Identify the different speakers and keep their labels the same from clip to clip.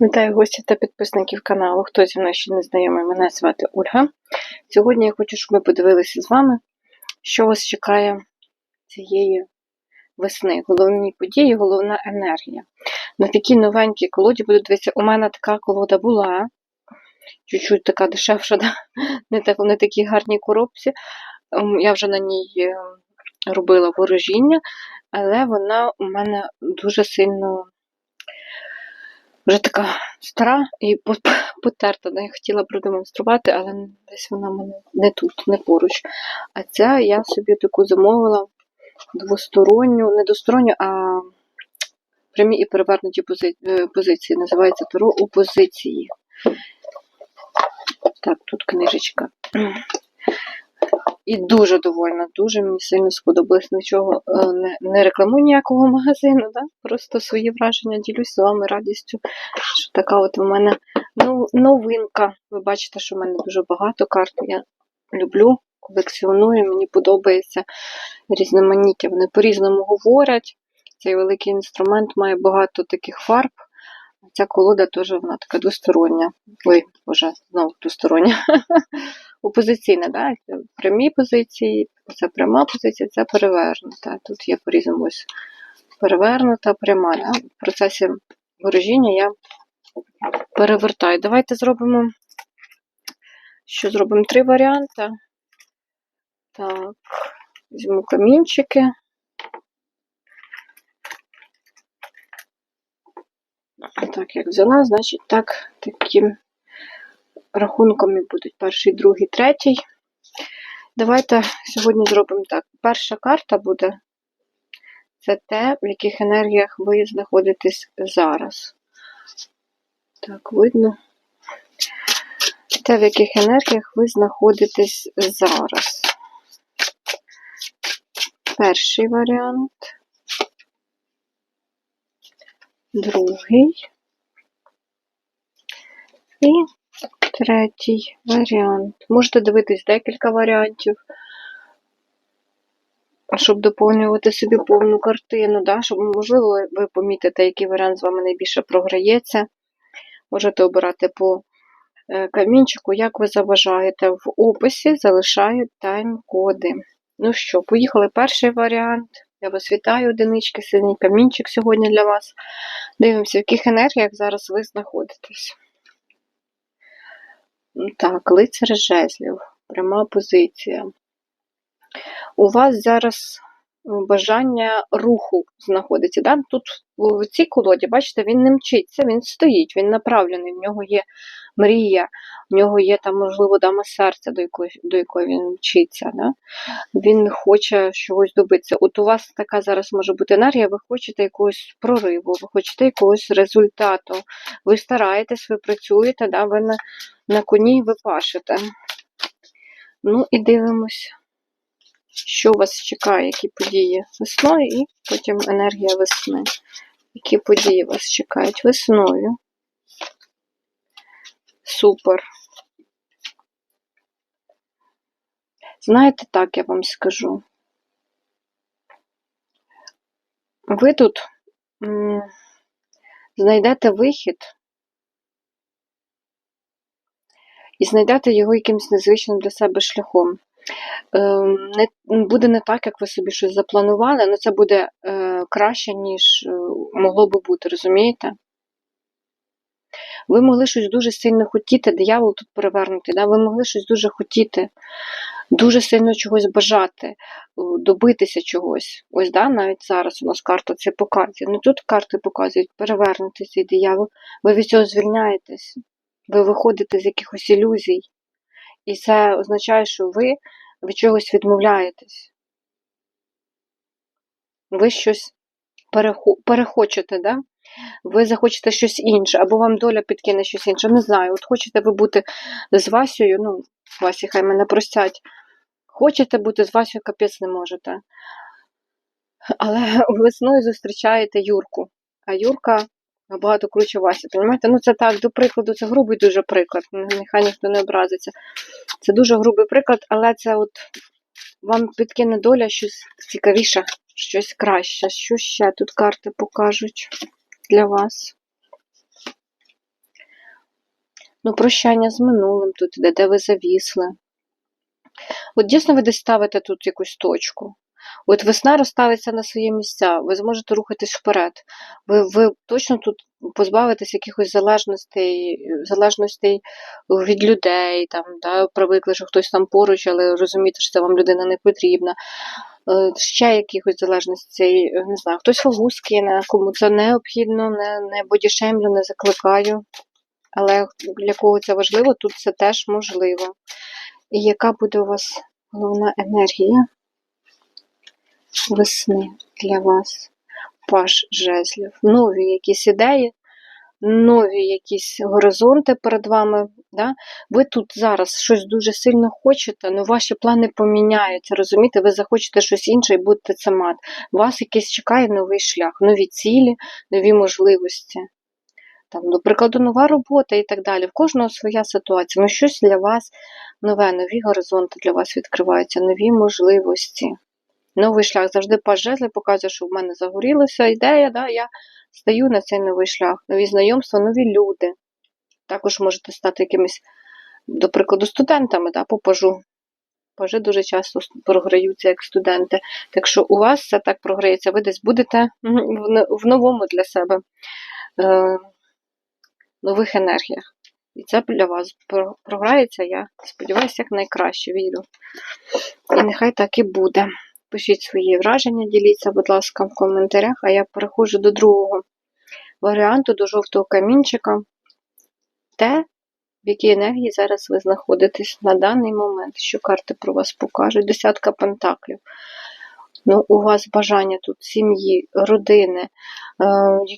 Speaker 1: Вітаю гості та підписників каналу. Хто зі мною ще не знайомий, мене звати Ольга. Сьогодні я хочу, щоб ми подивилися з вами, що вас чекає цієї весни. Головні події, головна енергія. На такій новенькій колоді буду дивитися, у мене така колода була. Чуть-чуть така дешевша, да? не, так, не такі гарні коробці. Ем, Я вже на ній е, робила ворожіння, але вона у мене дуже сильно вже така стара і потерта. Я хотіла продемонструвати, але десь вона мене не тут, не поруч. А ця я собі таку замовила двосторонню, не двосторонню, а прямі і перевернуті е, позиції. Називається Таро у позиції. Так, тут книжечка. І дуже довольна, дуже мені сильно сподобалось. Нічого е, не, не рекламую ніякого магазину, да? просто свої враження ділюсь з вами радістю. Що така от у мене ну, новинка. Ви бачите, що в мене дуже багато карт. Я люблю, колекціоную, мені подобається різноманіття. Вони по-різному говорять. Цей великий інструмент має багато таких фарб. Ця колода теж вона така двостороння. Ой, боже, знову двостороння. Опозиційна, да? Прямі позиції, це пряма позиція, це перевернута. Тут є по-різному ось перевернута, пряма. Да? В процесі ворожіння я перевертаю. Давайте зробимо, що зробимо три варіанти. Так, візьму камінчики. Так, як взяла, значить так, таким рахунками будуть перший, другий, третій. Давайте сьогодні зробимо так. Перша карта буде це те, в яких енергіях ви знаходитесь зараз. Так, видно. Те, в яких енергіях ви знаходитесь зараз. Перший варіант. Другий. І третій варіант. Можете дивитись декілька варіантів, щоб доповнювати собі повну картину, да? щоб, можливо, ви помітите, який варіант з вами найбільше програється. Можете обирати по е, камінчику, як ви заважаєте. В описі залишаю тайм-коди. Ну що, поїхали перший варіант. Я вас вітаю, одинички, синій камінчик сьогодні для вас. Дивимося, в яких енергіях зараз ви знаходитесь. Так, лицар жезлів, пряма позиція. У вас зараз бажання руху знаходиться. Да? Тут в цій колоді, бачите, він не мчиться, він стоїть, він направлений, в нього є мрія, в нього є там, можливо, дама серця, до якої, до якої він мчиться. Да? Він хоче чогось добитися. От у вас така зараз може бути енергія, ви хочете якогось прориву, ви хочете якогось результату. Ви стараєтесь, ви працюєте, да? ви на, на коні ви пашете. Ну і дивимось що вас чекає, які події весною, і потім енергія весни. Які події вас чекають весною? Супер. Знаєте, так я вам скажу. Ви тут знайдете вихід і знайдете його якимось незвичним для себе шляхом. Ем, не, буде не так, як ви собі щось запланували, але це буде е, краще, ніж е, могло би бути, розумієте? Ви могли щось дуже сильно хотіти, диявол тут перевернутий, да? ви могли щось дуже хотіти, дуже сильно чогось бажати, добитися чогось. Ось да, навіть зараз у нас карта це показує. Ну тут карти показують перевернутий цей диявол. Ви від цього звільняєтесь, ви виходите з якихось ілюзій. І це означає, що ви від чогось відмовляєтесь. Ви щось перехо... перехочете, да? ви захочете щось інше, або вам доля підкине щось інше. Не знаю, от хочете ви бути з Васею, ну, Васі, хай мене простять. Хочете бути з Васею, капець не можете. Але весною зустрічаєте Юрку. А Юрка набагато круче Васі. Понимаєте? Ну це так, до прикладу, це грубий дуже приклад. Нехай ніхто не образиться. Це дуже грубий приклад, але це от вам підкине доля щось цікавіше, щось краще. Що ще тут карти покажуть для вас? Ну, прощання з минулим тут іде, де ви завісли. От дійсно ви десь ставите тут якусь точку. От весна розставиться на свої місця, ви зможете рухатись вперед. Ви, ви точно тут позбавитесь якихось залежностей, залежностей від людей, там, да, привикли, що хтось там поруч, але розумієте, що це вам людина не потрібна. Е, Ще якихось залежностей, не знаю, хтось вагу скине, кому це необхідно, не, не бодішемлю, не закликаю. Але для кого це важливо, тут це теж можливо. І яка буде у вас головна енергія весни для вас? Паш жезлів. Нові якісь ідеї, нові якісь горизонти перед вами. Да? Ви тут зараз щось дуже сильно хочете, але ваші плани поміняються. Розумієте, ви захочете щось інше і будете це мати. Вас якийсь чекає новий шлях, нові цілі, нові можливості. Там, до прикладу, нова робота і так далі. В кожного своя ситуація. Ну, щось для вас нове, нові горизонти для вас відкриваються, нові можливості. Новий шлях. Завжди жезли показує, що в мене загорілася ідея, да, я стаю на цей новий шлях, нові знайомства, нові люди. Також можете стати якимись, до прикладу, студентами да, по пажу. Пажи дуже часто програються як студенти. Так що у вас все так програється, ви десь будете в новому для себе е, нових енергіях. І це для вас програється, я сподіваюся, як найкраще вірю. І нехай так і буде. Пишіть свої враження, діліться, будь ласка, в коментарях, а я переходжу до другого варіанту, до жовтого камінчика. Те, в якій енергії зараз ви знаходитесь на даний момент, що карти про вас покажуть, десятка пентаклів. Ну, У вас бажання тут сім'ї, родини, е,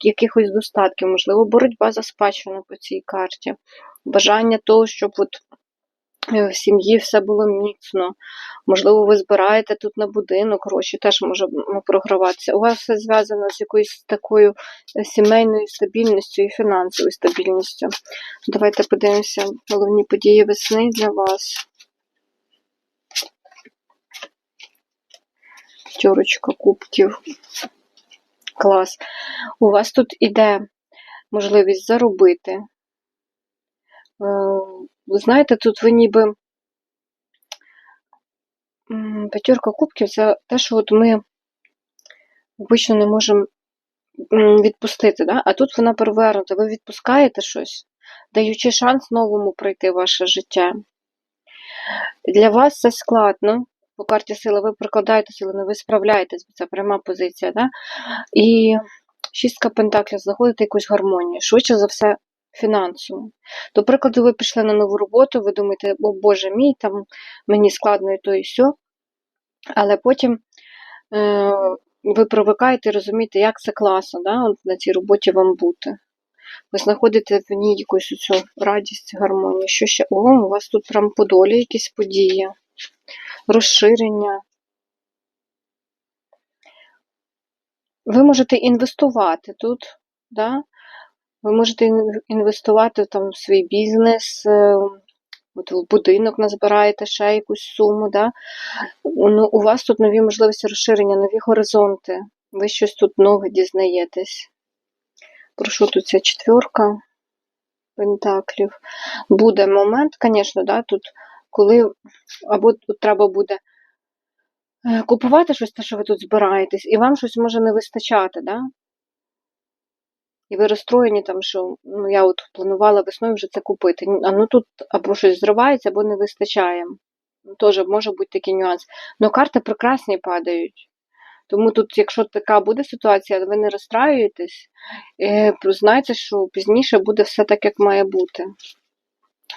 Speaker 1: якихось достатків, можливо, боротьба за спадщину по цій карті, бажання того, щоб от в сім'ї все було міцно. Можливо, ви збираєте тут на будинок гроші, теж може програватися. У вас все зв'язано з якоюсь такою е, сімейною стабільністю і фінансовою стабільністю. Давайте подивимося головні події весни для вас. Тьорочка кубків. Клас. У вас тут іде можливість заробити. Ви знаєте, тут ви ніби п'ятерка кубків це те, що от ми обично не можемо відпустити. Да? А тут вона перевернута, ви відпускаєте щось, даючи шанс новому пройти ваше життя. Для вас це складно. По карті сили ви прикладаєте сили, але ви справляєтесь, бо це пряма позиція. Да? І шістка пентаклів знаходите якусь гармонію. Швидше за все, фінансово. До прикладу, ви пішли на нову роботу, ви думаєте, о Боже мій, там мені складно і то, і все. Але потім е, ви привикаєте і розумієте, як це класно да, на цій роботі вам бути. Ви знаходите в ній якусь цю радість, гармонію. Що ще? О, у вас тут прям по долі якісь події, розширення. Ви можете інвестувати тут, да? Ви можете інвестувати там в свій бізнес, е, от в будинок назбираєте ще якусь суму. Да? Ну, У вас тут нові можливості розширення, нові горизонти. Ви щось тут нове дізнаєтесь. Про що тут ця четверка пентаклів? Буде момент, звісно, да, тут, коли або тут треба буде е, купувати щось, те, що ви тут збираєтесь, і вам щось може не вистачати. Да? І ви розстроєні, там, що ну, я от планувала весною вже це купити. А ну тут або щось зривається, або не вистачає. Теж може бути такий нюанс. Ну карти прекрасні падають. Тому тут, якщо така буде ситуація, ви не розстраюєтесь, е, знайте, що пізніше буде все так, як має бути.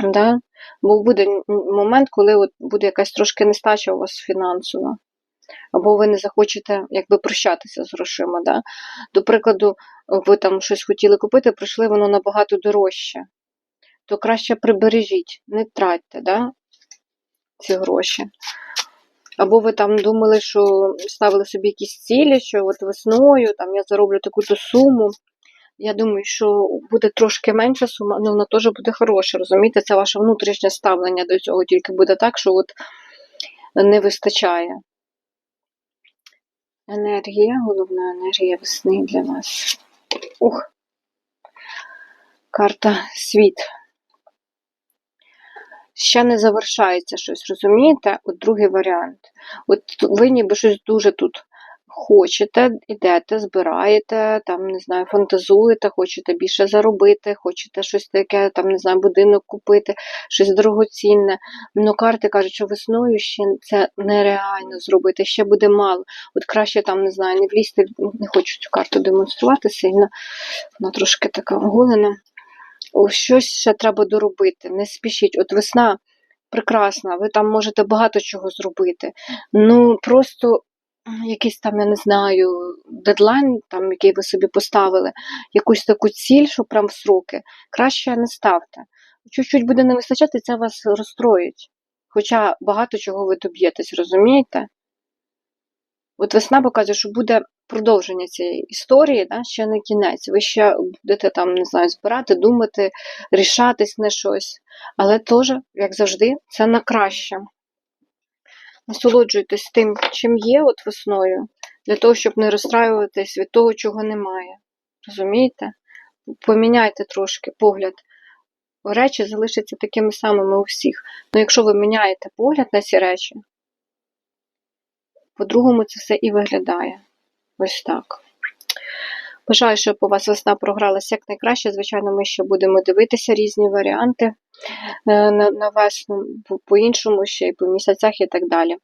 Speaker 1: Да? Бо буде момент, коли от буде якась трошки нестача у вас фінансова або ви не захочете якби прощатися з грошима. Да? До прикладу, ви там щось хотіли купити, прийшли воно набагато дорожче, то краще прибережіть, не тратьте да? ці гроші. Або ви там думали, що ставили собі якісь цілі, що от весною там я зароблю таку-то суму. Я думаю, що буде трошки менша сума, але вона теж буде хороша. Розумієте, це ваше внутрішнє ставлення до цього, тільки буде так, що от не вистачає енергія, головна енергія весни для нас. Ух! Карта світ. Ще не завершається щось, розумієте? От другий варіант. От ви ніби щось дуже тут хочете, ідете, збираєте, там, не знаю, фантазуєте, хочете більше заробити, хочете щось таке, там, не знаю, будинок купити, щось дорогоцінне. Ну, карти кажуть, що весною ще це нереально зробити, ще буде мало. От краще там, не знаю, не влізти, не хочу цю карту демонструвати сильно, вона трошки така оголена. Щось ще треба доробити, не спішіть. От весна прекрасна, ви там можете багато чого зробити. Ну просто якийсь там, я не знаю, дедлайн, там, який ви собі поставили, якусь таку ціль, що прям в сроки, краще не ставте. Чуть-чуть буде не вистачати, це вас розстроїть. Хоча багато чого ви доб'єтесь, розумієте? От весна показує, що буде продовження цієї історії, да, ще не кінець. Ви ще будете там, не знаю, збирати, думати, рішатись на щось. Але теж, як завжди, це на краще. Насолоджуйтесь тим, чим є от весною, для того, щоб не розстраюватись від того, чого немає. Розумієте? Поміняйте трошки погляд. Речі залишаться такими самими у всіх. Ну, якщо ви міняєте погляд на ці речі, по-другому це все і виглядає. Ось так. Бажаю, щоб у вас весна програлася якнайкраще. Звичайно, ми ще будемо дивитися різні варіанти е, на, на весну, по-іншому ще і по місяцях і так далі.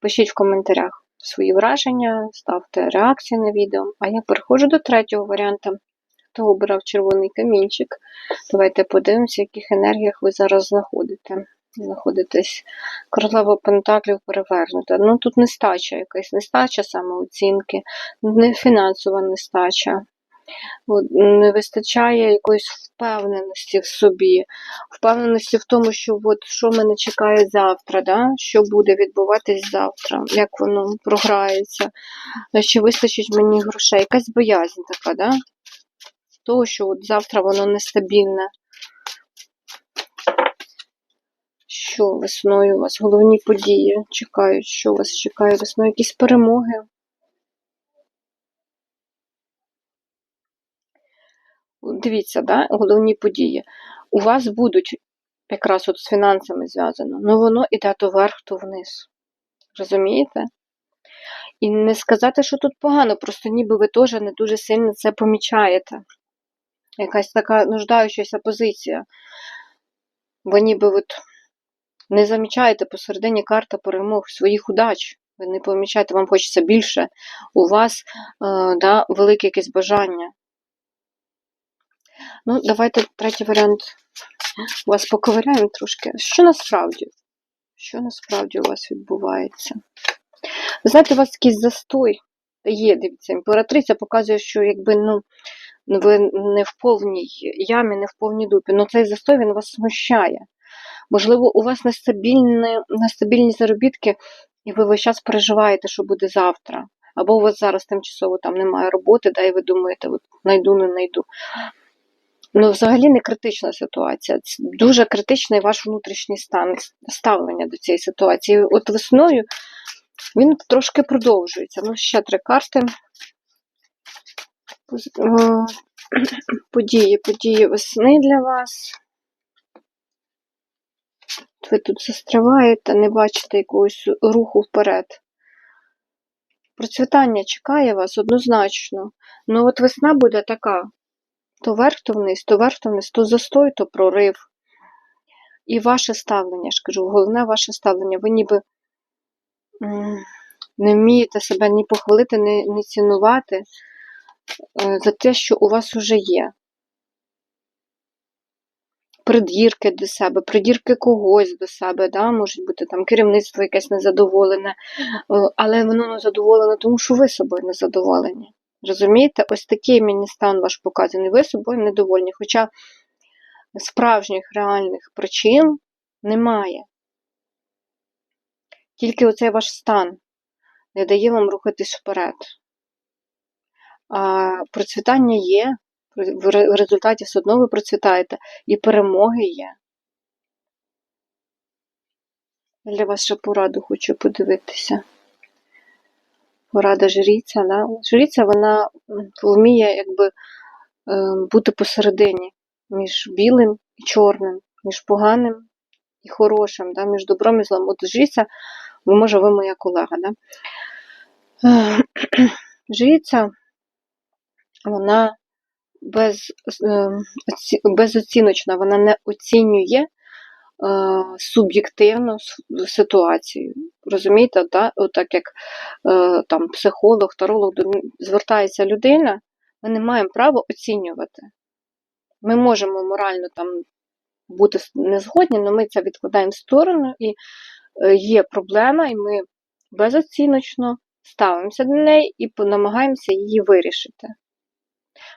Speaker 1: Пишіть в коментарях свої враження, ставте реакції на відео. А я переходжу до третього варіанту. Хто обирав червоний камінчик? Давайте подивимося, в яких енергіях ви зараз знаходите знаходитесь. Королева Пентаклів перевернута. Ну тут нестача якась, нестача самооцінки, не фінансова нестача. Не вистачає якоїсь впевненості в собі, впевненості в тому, що от що мене чекає завтра, да? що буде відбуватись завтра, як воно програється, чи вистачить мені грошей. Якась боязнь така, да? того, що от завтра воно нестабільне. Що весною у вас? Головні події чекають, що вас чекає весною? Якісь перемоги? Дивіться, да? головні події. У вас будуть якраз от з фінансами зв'язано, ну воно іде то вверх, то вниз. Розумієте? І не сказати, що тут погано, просто ніби ви теж не дуже сильно це помічаєте. Якась така нуждаючася позиція. Ви ніби от не замічаєте посередині карта перемог своїх удач. Ви не помічаєте, вам хочеться більше. У вас е, да, велике якесь бажання. Ну, давайте третій варіант. У вас поковиряємо трошки. Що насправді? Що насправді у вас відбувається? Ви знаєте, у вас якийсь застой є, дивіться, імператриця показує, що якби ну, ви не в повній ямі, не в повній дупі. Ну цей застой він вас смущає. Можливо, у вас нестабільні, заробітки, і ви весь час переживаєте, що буде завтра. Або у вас зараз тимчасово там немає роботи, да, і ви думаєте, от найду, не найду. Ну, взагалі не критична ситуація. Це дуже критичний ваш внутрішній стан ставлення до цієї ситуації. От весною він трошки продовжується. Ну, ще три карти. Події, події весни для вас ви тут застриваєте, не бачите якогось руху вперед. Процвітання чекає вас однозначно. Ну от весна буде така: то вверх, то вниз, то вверх, то вниз, то застой, то прорив. І ваше ставлення, я ж кажу, головне ваше ставлення. Ви ніби не вмієте себе ні похвалити, ні, ні цінувати е, за те, що у вас уже є придірки до себе, придірки когось до себе, да? можуть бути там керівництво якесь незадоволене, але воно не задоволене, тому що ви собою не задоволені. Розумієте, ось такий мені стан ваш показаний, ви собою недовольні. Хоча справжніх реальних причин немає. Тільки оцей ваш стан не дає вам рухатись вперед. А процвітання є, в результаті все одно ви процвітаєте, і перемоги є. Для вас ще пораду хочу подивитися. Порада жріця. Да? Жріця вона вміє якби е, бути посередині між білим і чорним, між поганим і хорошим, да, між добром і злом. От жриця, ви, може, ви моя колега, да? Е, Жриця, вона без, е, безоціночна, вона не оцінює е, суб'єктивну ситуацію. Розумієте, да? Отак як е, там психолог, таролог звертається людина, ми не маємо права оцінювати. Ми можемо морально там бути с- не згодні, але ми це відкладаємо в сторону, і є проблема, і ми безоціночно ставимося до неї і намагаємося її вирішити.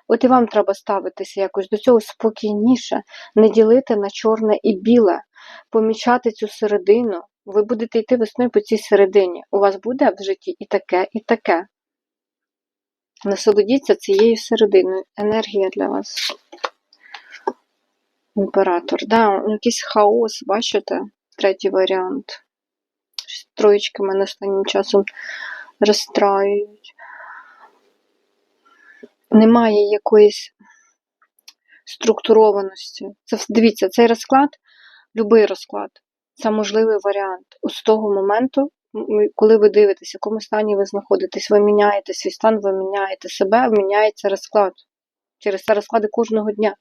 Speaker 1: От і вам треба ставитися якось до цього спокійніше, не ділити на чорне і біле, помічати цю середину. Ви будете йти весною по цій середині. У вас буде в житті і таке, і таке. Насолодіться цією серединою. Енергія для вас. Імператор. Да, ну, якийсь хаос, бачите? Третій варіант. Троєчки мене останнім часом розстраюють. Немає якоїсь структурованості. Це дивіться, цей розклад, будь-який розклад, це можливий варіант. З того моменту, коли ви дивитесь, в якому стані ви знаходитесь, ви міняєте свій стан, ви міняєте себе, міняється розклад. Через це розклади кожного дня.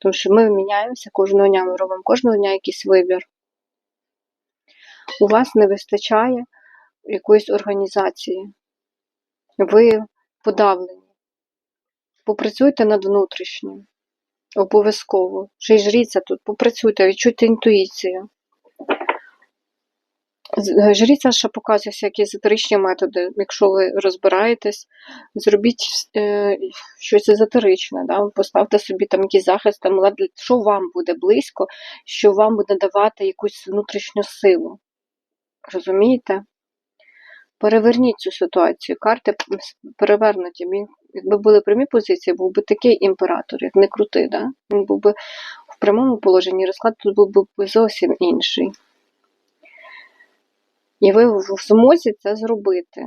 Speaker 1: Тому що ми міняємося кожного дня, ми робимо кожного дня якийсь вибір. У вас не вистачає якоїсь організації. Ви подавлені. Попрацюйте над внутрішнім. Обов'язково. Ще й жріться тут, попрацюйте, відчуйте інтуїцію. З- Жріця ще показує всякі езотеричні методи. Якщо ви розбираєтесь, зробіть е, щось езотеричне, да? поставте собі там якийсь захист, там, що вам буде близько, що вам буде давати якусь внутрішню силу. Розумієте? Переверніть цю ситуацію. Карти перевернуті. Якби були прямі позиції, був би такий імператор, як не крутий, да? він був би в прямому положенні, розклад тут був би зовсім інший. І ви в змозі це зробити,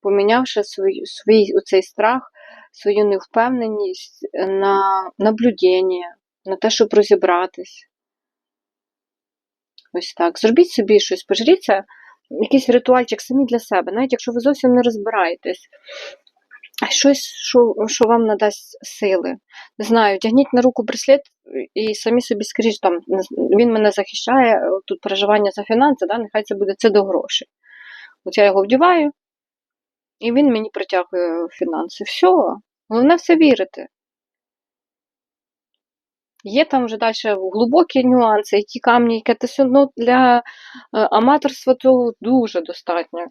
Speaker 1: помінявши свій, свій оцей страх, свою невпевненість на наблюдення, на те, щоб розібратись. Ось так. Зробіть собі щось, пожріться, якийсь ритуальчик самі для себе, навіть якщо ви зовсім не розбираєтесь. Щось, що, що вам надасть сили. Не знаю, тягніть на руку браслет і самі собі скажіть, там, він мене захищає, тут переживання за фінанси, да, нехай це буде це до грошей. От я його вдіваю, і він мені притягує фінанси. Все, головне все вірити. Є там вже далі глибокі нюанси, які камні, яке те все, для е, аматорства цього дуже достатньо.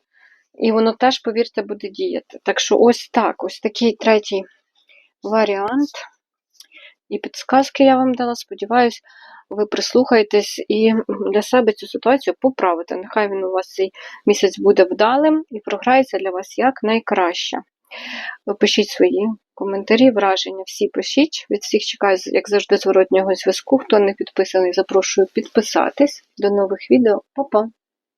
Speaker 1: І воно теж, повірте, буде діяти. Так що ось так, ось такий третій варіант. І підсказки я вам дала. Сподіваюсь, ви прислухаєтесь і для себе цю ситуацію поправите. Нехай він у вас цей місяць буде вдалим і програється для вас як найкраще. Пишіть свої коментарі, враження. Всі пишіть. Від всіх чекаю, як завжди, зворотнього зв'язку. Хто не підписаний, запрошую підписатись. До нових відео. Па-па!